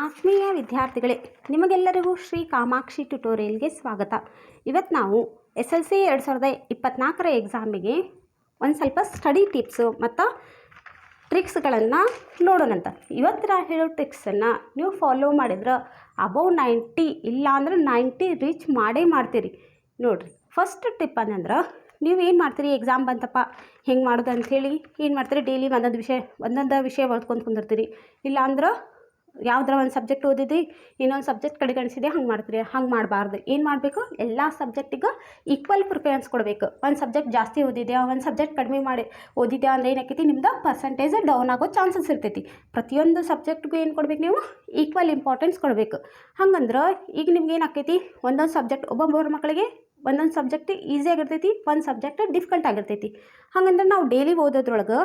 ಆತ್ಮೀಯ ವಿದ್ಯಾರ್ಥಿಗಳೇ, ನಿಮಗೆಲ್ಲರಿಗೂ ಶ್ರೀ ಕಾಮಾಕ್ಷಿ ಟ್ಯುಟೋರಿಯಲ್ಗೆ ಸ್ವಾಗತ. ಇವತ್ತು ನಾವು ಎಸ್ ಎಲ್ ಸಿ ಎರಡು ಸಾವಿರದ ಇಪ್ಪತ್ತ್ನಾಲ್ಕರ ಎಕ್ಸಾಮಿಗೆ ಒಂದು ಸ್ವಲ್ಪ ಸ್ಟಡಿ ಟಿಪ್ಸು ಮತ್ತು ಟ್ರಿಕ್ಸ್ಗಳನ್ನು ನೋಡೋಣಂತ. ಇವತ್ತು ನಾನು ಹೇಳೋ ಟ್ರಿಕ್ಸನ್ನು ನೀವು ಫಾಲೋ ಮಾಡಿದ್ರೆ ಅಬೌವ್ ನೈಂಟಿ ಇಲ್ಲಾಂದ್ರೆ ನೈಂಟಿ ರೀಚ್ ಮಾಡೇ ಮಾಡ್ತೀರಿ. ನೋಡಿರಿ, ಫಸ್ಟ್ ಟಿಪ್ ಅಂದ್ರೆ ನೀವು ಏನು ಮಾಡ್ತೀರಿ, ಎಕ್ಸಾಮ್ ಬಂತಪ್ಪ, ಹೆಂಗೆ ಮಾಡೋದು ಅಂಥೇಳಿ ಏನು ಮಾಡ್ತೀರಿ, ಡೈಲಿ ಒಂದೊಂದು ವಿಷಯ ಒಂದೊಂದು ವಿಷಯ ಓದ್ಕೊಂಡು ಕುಂದಿರ್ತೀರಿ. ಇಲ್ಲ ಅಂದ್ರೆ ಯಾವ್ದಾರ ಒಂದು ಸಬ್ಜೆಕ್ಟ್ ಓದಿದ್ರಿ, ಇನ್ನೊಂದು ಸಬ್ಜೆಕ್ಟ್ ಕಡೆಗಣಿಸಿದೆ, ಹಂಗೆ ಮಾಡ್ತೀರಿ, ಹಂಗೆ ಮಾಡಬಾರ್ದು. ಏನು ಮಾಡಬೇಕು? ಎಲ್ಲ ಸಬ್ಜೆಕ್ಟಿಗೆ ಈಕ್ವಲ್ ಪ್ರಿಫರೆನ್ಸ್ ಕೊಡಬೇಕು. ಒಂದು ಸಬ್ಜೆಕ್ಟ್ ಜಾಸ್ತಿ ಓದಿದ್ಯಾ, ಒಂದು ಸಬ್ಜೆಕ್ಟ್ ಕಡಿಮೆ ಮಾಡಿ ಓದಿದ್ಯಾ ಅಂದರೆ ಏನಾಕೈತಿ ನಿಮ್ದು ಪರ್ಸೆಂಟೇಜ್ ಡೌನ್ ಆಗೋ ಚಾನ್ಸಸ್ ಇರ್ತೈತಿ. ಪ್ರತಿಯೊಂದು ಸಬ್ಜೆಕ್ಟ್ಗೂ ಏನು ಕೊಡ್ಬೇಕು ನೀವು? ಈಕ್ವಲ್ ಇಂಪಾರ್ಟೆನ್ಸ್ ಕೊಡಬೇಕು. ಹಂಗಂದ್ರೆ ಈಗ ನಿಮ್ಗೆ ಏನಾಕೈತಿ ಒಂದೊಂದು ಸಬ್ಜೆಕ್ಟ್ ಒಬ್ಬೊಬ್ಬರ ಮಕ್ಕಳಿಗೆ ಒಂದೊಂದು ಸಬ್ಜೆಕ್ಟ್ ಈಸಿ ಆಗಿರ್ತೈತಿ, ಒಂದು ಸಬ್ಜೆಕ್ಟ್ ಡಿಫಿಕಲ್ಟ್ ಆಗಿರ್ತೈತಿ. ಹಂಗಂದ್ರೆ ನಾವು ಡೈಲಿ ಓದೋದ್ರೊಳಗೆ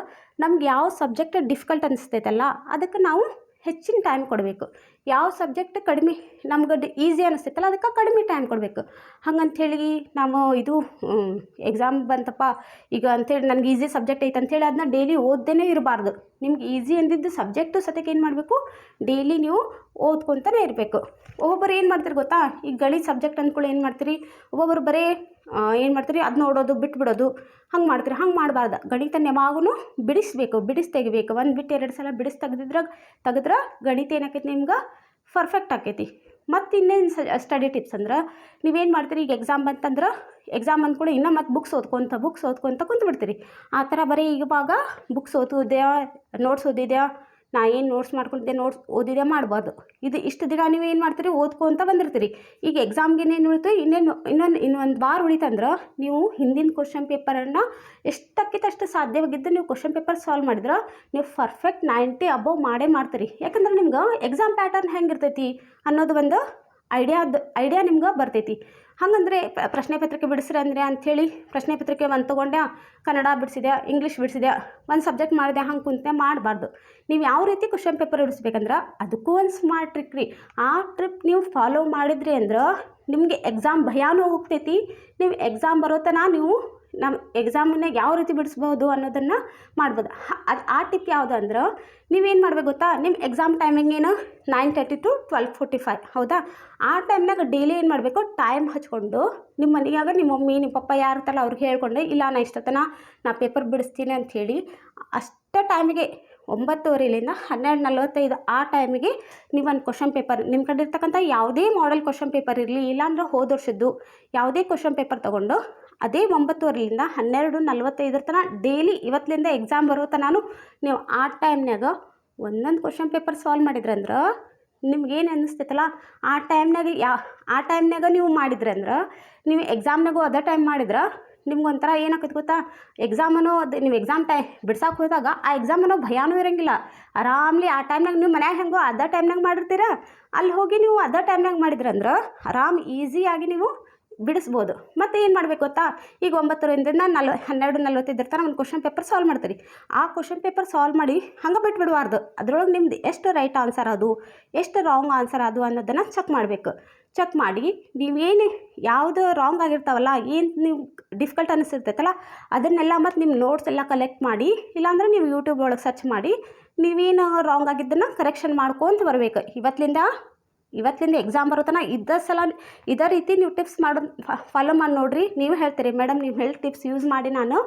ನಮ್ಗೆ ಯಾವ ಸಬ್ಜೆಕ್ಟ್ ಡಿಫಿಕಲ್ಟ್ ಅನಿಸ್ತೈತಲ್ಲ, ಅದಕ್ಕೆ ನಾವು ಹೆಚ್ಚಿನ ಟೈಮ್ ಕೊಡಬೇಕು. ಯಾವ ಸಬ್ಜೆಕ್ಟ್ ಕಡಿಮೆ ನಮ್ಗೆ ಈಸಿ ಅನಿಸ್ತೈತಲ್ಲ, ಅದಕ್ಕೆ ಕಡಿಮೆ ಟೈಮ್ ಕೊಡಬೇಕು. ಹಂಗಂಥೇಳಿ ನಾವು ಇದು ಎಕ್ಸಾಮ್ ಬಂತಪ್ಪ, ಈಗ ಅಂಥೇಳಿ ನನಗೆ ಈಸಿ ಸಬ್ಜೆಕ್ಟ್ ಐತೆ ಅಂಥೇಳಿ ಅದನ್ನ ಡೈಲಿ ಓದ್ದೇ ಇರಬಾರ್ದು. ನಿಮ್ಗೆ ಈಸಿ ಅಂದಿದ್ದು ಸಬ್ಜೆಕ್ಟು ಸತ್ಯಕ್ಕೆ ಏನು ಮಾಡಬೇಕು? ಡೈಲಿ ನೀವು ಓದ್ಕೊತಾನೆ ಇರಬೇಕು. ಒಬ್ಬೊಬ್ಬರು ಏನು ಮಾಡ್ತೀರಿ ಗೊತ್ತಾ? ಈಗ ಗಣಿತ ಸಬ್ಜೆಕ್ಟ್ ಅಂದ್ಕೊಳ್ಳಿ ಏನು ಮಾಡ್ತೀರಿ? ಒಬ್ಬೊಬ್ಬರು ಬರೀ ಏನು ಮಾಡ್ತೀರಿ? ಅದು ನೋಡೋದು, ಬಿಟ್ಬಿಡೋದು. ಹಂಗೆ ಮಾಡ್ತೀರಿ. ಹಂಗೆ ಮಾಡಬಾರ್ದು. ಗಣಿತ ಯಾವಾಗೂ ಬಿಡಿಸ್ಬೇಕು ಬಿಡಿಸಿ ತೆಗಿಬೇಕು ಒಂದು ಬಿಟ್ಟು ಎರಡು ಸಲ ಬಿಡಿಸಿ ತೆಗೆದಿದ್ರಾಗ, ತೆಗೆದ್ರೆ ಗಣಿತ ಏನಾಕೈತಿ ನಿಮ್ಗೆ? ಪರ್ಫೆಕ್ಟ್ ಆಕೈತಿ. ಮತ್ತು ಇನ್ನೇನು ಸ್ಟಡಿ ಟಿಪ್ಸ್ ಅಂದ್ರೆ, ನೀವೇನು ಮಾಡ್ತೀರಿ, ಈಗ ಎಕ್ಸಾಮ್ ಬಂತಂದ್ರೆ ಎಕ್ಸಾಮ್ ಅಂದ್ಕೊಳ್ಳಿ ಇನ್ನೂ ಮತ್ತೆ ಬುಕ್ಸ್ ಓದ್ಕೊತ ಬುಕ್ಸ್ ಓದ್ಕೊತ ಕುಂತ್ಬಿಡ್ತೀರಿ. ಆ ಥರ ಬರೀ ಇವಾಗ ಬುಕ್ಸ್ ಓದೋದ್ಯಾ ನೋಟ್ಸ್ ಓದಿದ್ಯಾ ನಾ ಏನು ನೋಟ್ಸ್ ಮಾಡ್ಕೊಂಡಿದ್ದೆ ನೋಟ್ಸ್ ಓದಿದೆ ಮಾಡ್ಬೋದು ಇದು ಇಷ್ಟು ದಿನ ನೀವು ಏನು ಮಾಡ್ತೀರಿ? ಓದ್ಕೊಂತ ಬಂದಿರ್ತೀರಿ. ಈಗ ಎಕ್ಸಾಮ್ಗೆ ಏನೇನು ಉಳಿತು? ಇನ್ನೇನು, ಇನ್ನೊಂದು ಇನ್ನೊಂದು ವಾರ ಉಳಿತಂದ್ರೆ ನೀವು ಹಿಂದಿನ ಕ್ವಶನ್ ಪೇಪರನ್ನು ಎಷ್ಟಕ್ಕಿಂತಷ್ಟು ಸಾಧ್ಯವಾಗಿದ್ದು ನೀವು ಕ್ವಶನ್ ಪೇಪರ್ ಸಾಲ್ವ್ ಮಾಡಿದ್ರೆ ನೀವು ಪರ್ಫೆಕ್ಟ್ ನೈಂಟಿ ಅಬೋವ್ ಮಾಡೇ ಮಾಡ್ತೀರಿ. ಯಾಕಂದ್ರೆ ನಿಮ್ಗೆ ಎಕ್ಸಾಮ್ ಪ್ಯಾಟರ್ನ್ ಹೆಂಗಿರ್ತೈತಿ ಅನ್ನೋದು ಒಂದು ಐಡಿಯಾದ ಐಡಿಯಾ ನಿಮ್ಗೆ ಬರ್ತೈತಿ. ಹಾಗಂದ್ರೆ ಪ್ರಶ್ನೆ ಪತ್ರಿಕೆ ಬಿಡಿಸ್ರಿ ಅಂದರೆ ಅಂಥೇಳಿ ಪ್ರಶ್ನೆ ಪತ್ರಿಕೆ ಒಂದು ತೊಗೊಂಡೆ ಕನ್ನಡ ಬಿಡಿಸಿದೆ ಇಂಗ್ಲೀಷ್ ಬಿಡಿಸಿದೆ ಒಂದು ಸಬ್ಜೆಕ್ಟ್ ಮಾಡಿದೆ ಹಂಗೆ ಕುಂತೆ ಮಾಡಬಾರ್ದು. ನೀವು ಯಾವ ರೀತಿ ಕ್ವಶನ್ ಪೇಪರ್ ಬಿಡಿಸ್ಬೇಕಂದ್ರೆ ಅದಕ್ಕೂ ಒಂದು ಸ್ಮಾರ್ಟ್ ಟ್ರಿಕ್ ರೀ. ಆ ಟ್ರಿಪ್ ನೀವು ಫಾಲೋ ಮಾಡಿದ್ರಿ ಅಂದ್ರೆ ನಿಮಗೆ ಎಕ್ಸಾಮ್ ಭಯಾನೂ ಹೋಗ್ತೈತಿ. ನೀವು ಎಕ್ಸಾಮ್ ಬರೋ ತನಕ ನೀವು ನಮ್ಮ ಎಕ್ಸಾಮನ್ನ ಯಾವ ರೀತಿ ಬಿಡಿಸ್ಬೋದು ಅನ್ನೋದನ್ನು ಮಾಡ್ಬೋದು. ಅದು ಆ ಟಿಪ್ ಯಾವುದು ಅಂದ್ರೆ, ನೀವೇನು ಮಾಡ್ಬೇಕು ಗೊತ್ತಾ? ನಿಮ್ಮ ಎಕ್ಸಾಮ್ ಟೈಮಿಂಗ್ ಏನು? Nine thirty to twelve forty five ಹೌದಾ? ಆ ಟೈಮ್ನಾಗ ಡೈಲಿ ಏನು ಮಾಡಬೇಕು? ಟೈಮ್ ಹಚ್ಕೊಂಡು ನಿಮ್ಮ ಮನೆಯಾಗ ನಿಮ್ಮ ಮಮ್ಮಿ ನಿಮ್ಮ ಪಪ್ಪ ಯಾರು ಇರ್ತಲ್ಲ ಅವ್ರಿಗೆ ಹೇಳ್ಕೊಂಡು, ಇಲ್ಲ ನಾ ಇಷ್ಟೊತ್ತನ ನಾ ಪೇಪರ್ ಬಿಡಿಸ್ತೀನಿ ಅಂಥೇಳಿ ಅಷ್ಟು ಟೈಮಿಗೆ ಒಂಬತ್ತುವರೆಲಿಂದ ಹನ್ನೆರಡು ನಲವತ್ತೈದು ಆ ಟೈಮಿಗೆ ನೀವು ಒಂದು ಕ್ವಶನ್ ಪೇಪರ್ ನಿಮ್ಮ ಕಡೆ ಇರ್ತಕ್ಕಂಥ ಯಾವುದೇ ಮಾಡೆಲ್ ಕ್ವಶನ್ ಪೇಪರ್ ಇರಲಿ, ಇಲ್ಲಾಂದ್ರೆ ಹೋದ ವರ್ಷದ್ದು ಯಾವುದೇ ಕ್ವಶನ್ ಪೇಪರ್ ತೊಗೊಂಡು ಅದೇ ಒಂಬತ್ತುವರೆಲಿಂದ ಹನ್ನೆರಡು ನಲವತ್ತೈದರ ತನಕ ಡೈಲಿ ಇವತ್ತಿನಿಂದ ಎಕ್ಸಾಮ್ ಬರೋ ತನಕ ನೀವು ಆ ಟೈಮ್ನಾಗ ಒಂದೊಂದು ಕ್ವಶನ್ ಪೇಪರ್ ಸಾಲ್ವ್ ಮಾಡಿದ್ರಂದ್ರೆ ನಿಮ್ಗೇನು ಅನ್ನಿಸ್ತೈತಲ್ಲ? ಆ ಟೈಮ್ನಾಗ ಯಾ, ಆ ಟೈಮ್ನಾಗ ನೀವು ಮಾಡಿದ್ರಂದ್ರೆ ನೀವು ಎಕ್ಸಾಮ್ನಾಗೂ ಅದೇ ಟೈಮ್ ಮಾಡಿದ್ರೆ ನಿಮ್ಗೆ ಒಂಥರ ಏನಾಕೈತೆ ಗೊತ್ತಾ ಅನ್ನೋ ಅದು ನೀವು ಎಕ್ಸಾಮ್ ಟೈ ಬಿಡ್ಸಕ್ಕೆ ಹೋದಾಗ ಆ ಎಕ್ಸಾಮ್ ಅನ್ನೋ ಭಯನೂ ಇರೋಂಗಿಲ್ಲ. ಆರಾಮ್ಲಿ ಆ ಟೈಮ್ನಾಗ ನೀವು ಮನ್ಯಾಗ ಹೆಂಗೋ ಅದೇ ಟೈಮ್ನಾಗ ಮಾಡಿರ್ತೀರ? ಅಲ್ಲಿ ಹೋಗಿ ನೀವು ಅದೇ ಟೈಮ್ನಾಗ ಮಾಡಿದ್ರಂದ್ರೆ ಆರಾಮ್ ಈಸಿಯಾಗಿ ನೀವು ಬಿಡಿಸ್ಬೋದು. ಮತ್ತು ಏನು ಮಾಡಬೇಕು ಗೊತ್ತಾ? ಈಗ ಒಂಬತ್ತರಿಂದ ನಲ್ವ ಹನ್ನೆರಡು ನಲ್ವತ್ತೈದರ ತನಕ ಒಂದು ಕ್ವಶನ್ ಪೇಪರ್ ಸಾಲ್ವ್ ಮಾಡ್ತೀರಿ. ಆ ಕ್ವಶನ್ ಪೇಪರ್ ಸಾಲ್ವ್ ಮಾಡಿ ಹಂಗೆ ಬಿಟ್ಬಿಡಬಾರ್ದು. ಅದರೊಳಗೆ ನಿಮ್ದು ಎಷ್ಟು ರೈಟ್ ಆನ್ಸರ್ ಅದು, ಎಷ್ಟು ರಾಂಗ್ ಆನ್ಸರ್ ಅದು ಅನ್ನೋದನ್ನು ಚೆಕ್ ಮಾಡಬೇಕು. ಚೆಕ್ ಮಾಡಿ ನೀವೇನು ಯಾವುದು ರಾಂಗ್ ಆಗಿರ್ತಾವಲ್ಲ, ಏನು ನೀವು ಡಿಫಿಕಲ್ಟ್ ಅನ್ನಿಸಿರ್ತೈತಲ್ಲ ಅದನ್ನೆಲ್ಲ ಮತ್ತು ನಿಮ್ಮ ನೋಟ್ಸ್ ಎಲ್ಲ ಕಲೆಕ್ಟ್ ಮಾಡಿ, ಇಲ್ಲಾಂದ್ರೆ ನೀವು ಯೂಟ್ಯೂಬ್ ಒಳಗೆ ಸರ್ಚ್ ಮಾಡಿ ನೀವೇನು ರಾಂಗ್ ಆಗಿದ್ದನ್ನು ಕರೆಕ್ಷನ್ ಮಾಡ್ಕೊತ ಬರಬೇಕು. ಇವತ್ತಿಂದ ಇವತ್ತಿಂದ ಎಕ್ಸಾಮ್ ಬರೋತನ ಇದ್ದ ಸಲ ಇದೇ ರೀತಿ ನೀವು ಟಿಪ್ಸ್ ಮಾಡೋದು ಫಾಲೋ ಮಾಡಿ ನೋಡಿರಿ. ನೀವು ಹೇಳ್ತೀರಿ ಮೇಡಮ್ ನೀವು ಹೇಳಿ ಟಿಪ್ಸ್ ಯೂಸ್ ಮಾಡಿ ನಾನು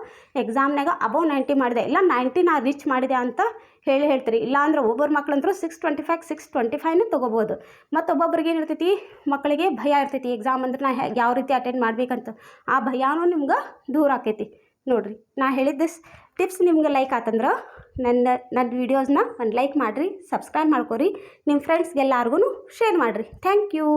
ಎಕ್ಸಾಮ್ನಾಗ ಅಬೌವ್ ನೈಂಟಿ ಮಾಡಿದೆ. ಇಲ್ಲ ನೈಂಟಿ ನಾ ರೀಚ್ ಮಾಡಿದೆ ಅಂತ ಹೇಳಿ ಹೇಳ್ತೀರಿ. ಇಲ್ಲಾಂದ್ರೆ ಒಬ್ಬರು ಮಕ್ಕಳಂತರೂ six twenty five six twenty ಫೈವ್ನೂ ತೊಗೋಬೋದು. ಮತ್ತು ಒಬ್ಬೊಬ್ರಿಗೆ ಏನು ಇರ್ತೈತಿ? ಮಕ್ಕಳಿಗೆ ಭಯ ಇರ್ತೈತಿ. ಎಕ್ಸಾಮ್ ಅಂದ್ರೆ ನಾ ಯಾವ ರೀತಿ ಅಟೆಂಡ್ ಮಾಡ್ಬೇಕಂತ. ಆ ಭಯನೂ ನಿಮ್ಗೆ ದೂರ ಆಕೈತಿ. ನೋಡಿರಿ, ನಾ ಹೇಳಿದ್ದ ಟಿಪ್ಸ್ ನಿಮ್ಗೆ ಲೈಕ್ ಆತಂದ್ರೆ ನನ್ನ ನನ್ನ ವೀಡಿಯೋಸ್ನ ಒಂದು ಲೈಕ್ ಮಾಡಿರಿ ಸಬ್ಸ್ಕ್ರೈಬ್ ಮಾಡ್ಕೊರಿ. ನಿಮ್ಮ ಫ್ರೆಂಡ್ಸ್ಗೆಲ್ಲರಿಗೂ ಶೇರ್ ಮಾಡಿರಿ. Thank you